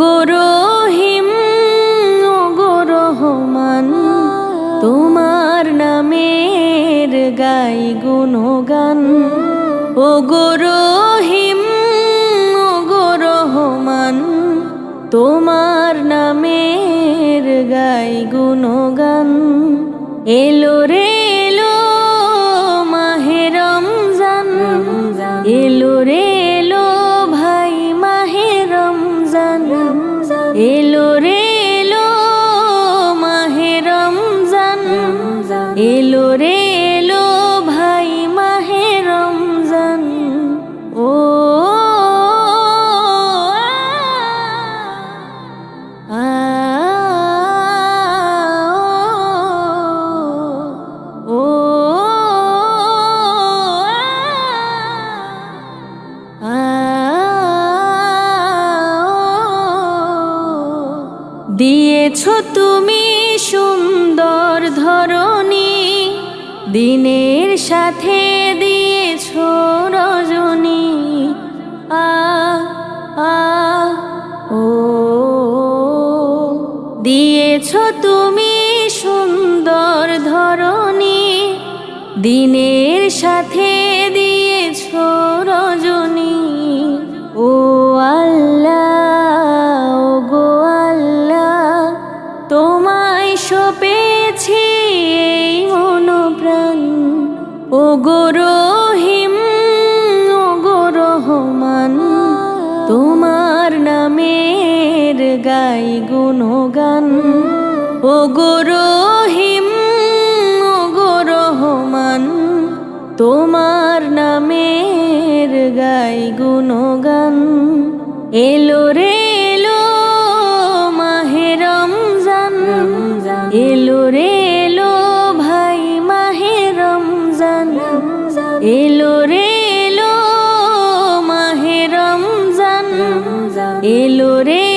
গো রহিম ও গো রহমান, তোমার নামের গাই গুণগান। ও গো রহিম ও গো রহমান, তোমার নামের গাই গুণগান। এলো এলো রে এলো ভাই মাহে রমজান ও আ ও দিনের সাথে দিয়েছ রজনী। আ আ, ও। দিয়েছ তুমি সুন্দর ধরনী দিনের সাথে দিয়েছ রজনী। ও আল্লাহ, ও গো আল্লাহ, তোমায় সপেছি ও গো রহিম ও গো রহমান, তোমার নামের গাই গুণগান। ও গো রহিম ও গো রহমান, তোমার নামের গাই গুণগান। এলো এলো রে এলো মাহে রমজান। এলো রে